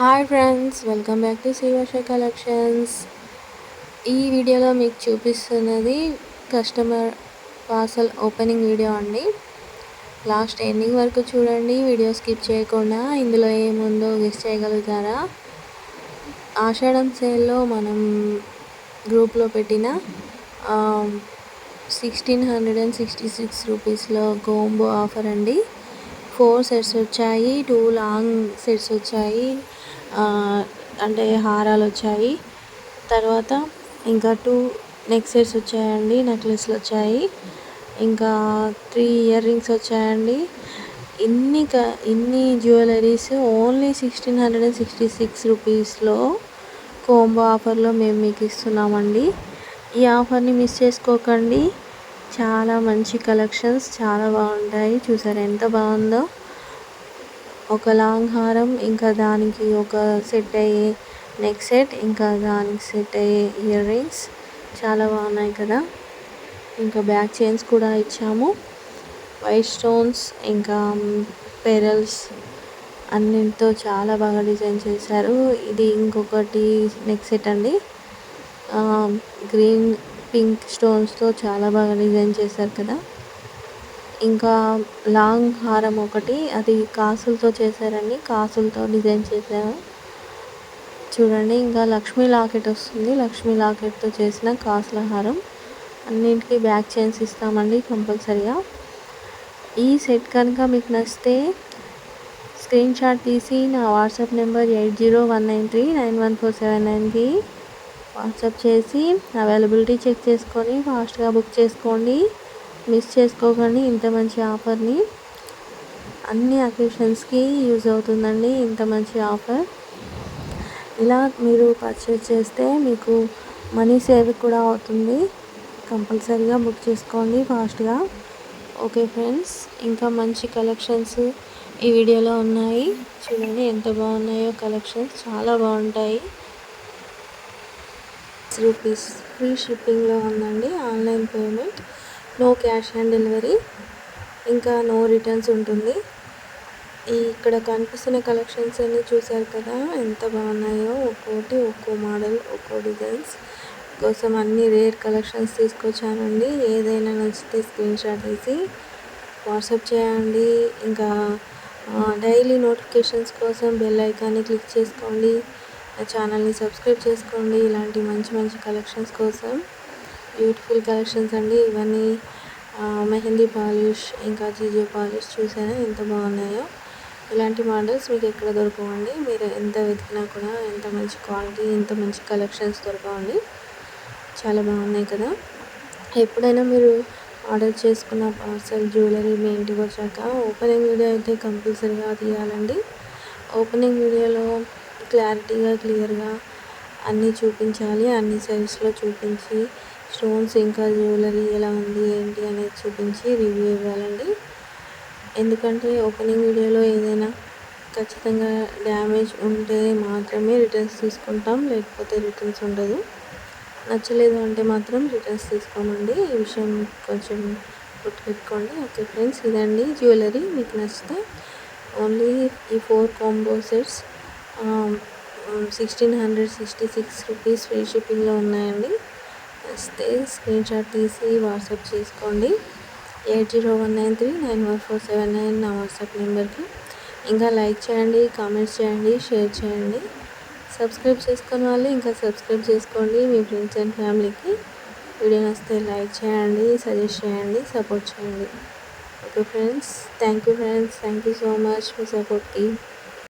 Hi friends welcome back to Srivarsha collections ఈ వీడియోలో మీకు చూపిస్తున్నది కస్టమర్ పార్సల్ ఓపెనింగ్ వీడియో అండి. లాస్ట్ ఎండింగ్ వరకు చూడండి వీడియో స్కిప్ చేయకుండా ఇందులో ఏముందో గెస్ చేయగలుగుతారా? ఆషాఢం సేల్లో మనం గ్రూప్లో పెట్టిన sixteen hundred and sixty six రూపీస్లో గోంబో ఆఫర్ అండి. ఫోర్ సెట్స్ వచ్చాయి టూ లాంగ్ సెట్స్ వచ్చాయి. అంటే హారాలు వచ్చాయి తర్వాత ఇంకా టూ నెక్ సెట్స్ వచ్చాయండి నెక్లెస్లు వచ్చాయి. ఇంకా త్రీ ఇయర్ రింగ్స్ వచ్చాయండి. ఇన్ని క ఇన్ని jewelleries only sixteen hundred and sixty six రూపీస్లో కోంబో ఆఫర్లో మేము మీకు ఇస్తున్నామండి. ఈ ఆఫర్ని మిస్ చేసుకోకండి. చాలా మంచి కలెక్షన్స్ చాలా బాగుంటాయి. చూసారు ఎంత బాగుందో? ఒక లాంగ్ హారం ఇంకా దానికి ఒక సెట్ అయ్యే నెక్ సెట్ ఇంకా దానికి సెట్ అయ్యే ఇయర్ రింగ్స్. చాలా బాగున్నాయి కదా. ఇంకా బ్యాక్ చైన్స్ కూడా ఇచ్చాము. వైట్ స్టోన్స్ ఇంకా పెరల్స్ అన్నింటితో చాలా బాగా డిజైన్ చేశారు. ఇది ఇంకొకటి నెక్ సెట్ అండి. గ్రీన్ పింక్ స్టోన్స్తో చాలా బాగా డిజైన్ చేశారు కదా. ఇంకా లాంగ్ హారం ఒకటి అది కాసులతో చేశారండి. కాసులతో డిజైన్ చేశారు. చూడండి ఇంకా లక్ష్మీ లాకెట్ వస్తుంది. లక్ష్మీ లాకెట్తో చేసిన కాసుల హారం. అన్నింటికి బ్యాక్ చైన్స్ ఇస్తామండి కంపల్సరిగా. ఈ సెట్ కనుక మీకు నచ్చితే స్క్రీన్ షాట్ తీసి నా WhatsApp number eight zero one nine three nine one four seven నైన్కి వాట్సాప్ చేసి అవైలబిలిటీ చెక్ చేసుకొని ఫాస్ట్గా బుక్ చేసుకోండి. మిస్ చేసుకోకండి. ఇంత మంచి ఆఫర్ని. అన్ని అకేషన్స్కి యూజ్ అవుతుందండి ఇంత మంచి ఆఫర్. ఇలా మీరు పర్చేస్ చేస్తే మీకు మనీ సేవ్ కూడా అవుతుంది. కంపల్సరీగా బుక్ చేసుకోండి ఫాస్ట్గా. ఓకే ఫ్రెండ్స్ ఇంకా మంచి కలెక్షన్స్ ఈ వీడియోలో ఉన్నాయి. చూడండి ఎంత బాగున్నాయో కలెక్షన్స్. చాలా బాగుంటాయి. రూపీస్ ఫ్రీ షిప్పింగ్లో ఉందండి. Online payment. No cash on delivery ఇంకా నో రిటర్న్స్ ఉంటుంది. ఈ ఇక్కడ కనిపిస్తున్న కలెక్షన్స్ అన్నీ చూసారు కదా ఎంత బాగున్నాయో. ఒక్కోటి ఒక్కో మోడల్ ఒక్కో డిజైన్స్. కోసం అన్ని రేర్ కలెక్షన్స్ తీసుకొచ్చానండి. ఏదైనా నచ్చితే స్క్రీన్ షాట్ తీసి వాట్సాప్ చేయండి. ఇంకా డైలీ నోటిఫికేషన్స్ కోసం బెల్ ఐకాన్ని క్లిక్ చేసుకోండి. ఛానల్ని సబ్స్క్రైబ్ చేసుకోండి. ఇలాంటి మంచి మంచి కలెక్షన్స్ కోసం బ్యూటిఫుల్ కలెక్షన్స్ అండి. ఇవన్నీ మెహందీ పాలిష్ ఇంకా జీజే పాలిష్ చూసారా? ఎంత బాగున్నాయో. ఇలాంటి మోడల్స్ మీకు ఎక్కడ దొరకవండి. మీరు ఎంత వెతికినా కూడా ఎంత మంచి క్వాలిటీ ఎంత మంచి కలెక్షన్స్ దొరకవండి. చాలా బాగున్నాయి కదా. ఎప్పుడైనా మీరు ఆర్డర్ చేసుకున్న పార్సల్ జ్యువెలరీ మీ ఇంటికి వచ్చాక ఓపెనింగ్ వీడియో అయితే కంపల్సరీగా తీయాలండి. ఓపెనింగ్ వీడియోలో క్లారిటీగా క్లియర్గా అన్నీ చూపించాలి. అన్ని సైజెస్లో చూపించి స్టోన్స్ ఇంకా జ్యువెలరీ ఎలా ఉంది ఏంటి అనేది చూపించి రివ్యూ ఇవ్వాలండి. ఎందుకంటే ఓపెనింగ్ వీడియోలో ఏదైనా ఖచ్చితంగా డ్యామేజ్ ఉంటే మాత్రమే రిటర్న్స్ తీసుకుంటాం లేకపోతే రిటర్న్స్ ఉండదు. నచ్చలేదు అంటే మాత్రం రిటర్న్స్ తీసుకోమండి. ఈ విషయం కొంచెం గుర్తుపెట్టుకోండి. ఓకే ఫ్రెండ్స్ ఇదండి జ్యువెలరీ. మీకు నచ్చితే ఓన్లీ ఈ four combo sets sixteen hundred sixty six rupees free షిప్పింగ్లో ఉన్నాయండి. వస్తే స్క్రీన్ షాట్ తీసి వాట్సాప్ చేసుకోండి. Eight zero one nine three nine one four seven nine నా వాట్సాప్ నెంబర్కి. ఇంకా లైక్ చేయండి కామెంట్స్ చేయండి షేర్ చేయండి. సబ్స్క్రైబ్ చేసుకున్న వాళ్ళు ఇంకా సబ్స్క్రైబ్ చేసుకోండి మీ ఫ్రెండ్స్ అండ్ ఫ్యామిలీకి. వీడియో నచ్చితే లైక్ చేయండి సజెస్ట్ చేయండి సపోర్ట్ చేయండి. Okay friends thank you friends thank you so much me సపోర్ట్కి.